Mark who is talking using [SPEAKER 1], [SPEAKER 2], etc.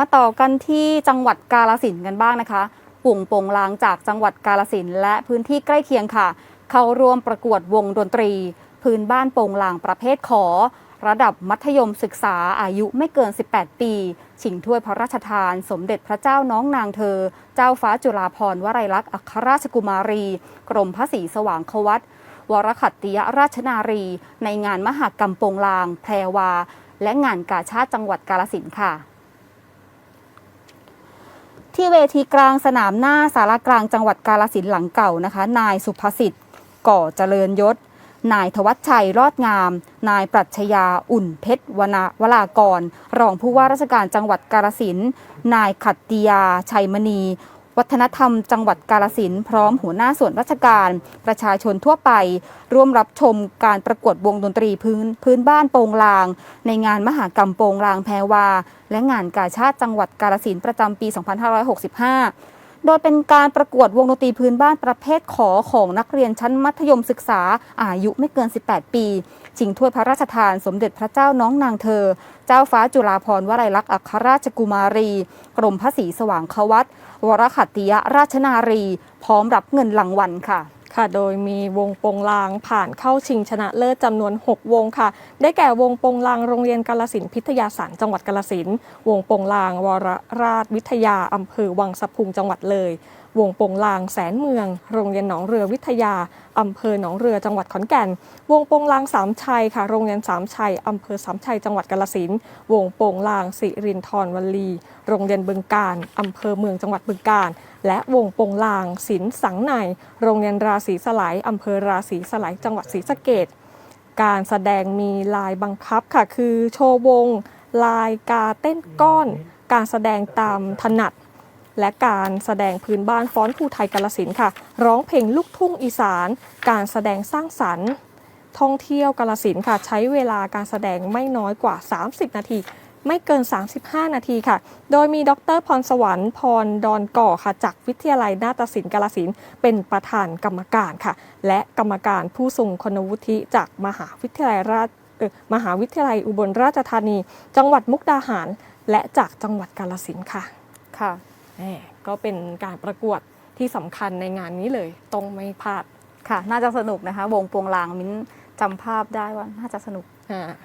[SPEAKER 1] มาต่อกันที่จังหวัดกาลสินกันบ้างนะคะปุ่งโป่งลางจากจังหวัดกาลสินและพื้นที่ใกล้เคียงค่ะ เข้าร่วมประกวดวงดนตรี พื้นบ้านโป่งลางประเภทขอ ระดับมัธยมศึกษาอายุไม่เกิน 18 ปี ชิงถ้วยพระราชทาน สมเด็จพระเจ้าน้องนางเธอ เจ้าฟ้าจุฬาภรณ์วลัยลักษณ์อัครราชกุมารี กรมพระศรีสว่างควัตวรขัตติยราชนารี ในงานมหากรรมโปงลาง แพรวา และงานกาชาติจังหวัดกาลสินค่ะ ที่เวทีกลางสนามหน้าสารกลางจังหวัดกาลสินหลังเก่านะคะ นายสุภสิทธิ์ ก่อเจริญยศ นายธวัชชัยรอดงาม นายปรัชญาอุ่นเพชรวนาวลากร รองผู้ว่าราชการจังหวัดกาลสินนายขัตติยาชัยมณี วัฒนธรรมจังหวัดกาลสินพร้อมหัวหน้าส่วนราชการ ประชาชนทั่วไป ร่วมรับชมการประกวดวงดนตรีพื้นพื้นบ้านโปงลาง ในงานมหากรรมโปงลางแพรวา และงานกาชาติจังหวัดกาลสินประจำปี 2565 โดยเป็นการประกวดวงดนตรีพื้นบ้านประเภทขอของนักเรียนชั้นมัธยมศึกษาอายุไม่เกิน 18 ปีชิงถ้วยพระราชทานสมเด็จพระเจ้าน้องนางเธอ เจ้าฟ้าจุฬาภรณ์วลัยลักษณ์อัครราชกุมารี กรมพระศรีสว่างควัตวรขัตติยราชนารี พร้อมรับเงินรางวัลค่ะ
[SPEAKER 2] ค่ะ โดยมีวงโปงลางผ่านเข้าชิงชนะเลิศจำนวน 6 วงค่ะ ได้แก่วงโปงลางโรงเรียนกาลสินพิทยาสันจังหวัดกาลสินวงโปงลางวรราชวิทยาอำเภอวังสะพุงจังหวัดเลย วงโปงลางแสนเมือง โรงเรียนหนองเรือวิทยาอำเภอหนองเรือจังหวัดขอนแก่น วงโปงลางสามชัยค่ะ โรงเรียนสามชัยอำเภอสามชัยจังหวัดกาลสินวงโปงลางสิรินทรวัลลี โรงเรียนบึงการอำเภอเมืองจังหวัดบึงการ และวงโปงลางศิลสังใน โรงเรียนราศีสลายอำเภอราศีสลายจังหวัดศรีสะเกดการแสดงมีลายบังคับค่ะ คือโชว์วง ลายกาเต้นก้อน การแสดงตามถนัด และการแสดงพื้นบ้านฟ้อนภูไทยกาลสินค่ะ ร้องเพลงลูกทุ่งอีสาน การแสดงสร้างสรรค์ ท่องเที่ยวกาลสินค่ะ ใช้เวลาการแสดงไม่น้อยกว่า 30 นาที ไม่เกิน 35 นาทีค่ะ โดยมีดรพรสวรรค์พรดอนก่อค่ะ จากวิทยาลัยนาฏศิลป์กาลสินธุ์เป็นประธานกรรมการค่ะ และกรรมการผู้ทรงคุณวุฒิจากมหาวิทยาลัยราชเอ่อมหาวิทยาลัยอุบลราชธานี จังหวัดมุกดาหาร และจากจังหวัดกาลสินธุ์ค่ะ
[SPEAKER 1] ค่ะ
[SPEAKER 2] แหม่ก็เป็นการประกวดที่สำคัญในงานนี้เลยต้องไม่พลาด
[SPEAKER 1] ค่ะ น่าจะสนุกนะคะ วงโปงลางมิ้นจำภาพได้ว่าน่าจะสนุก
[SPEAKER 2] อ่า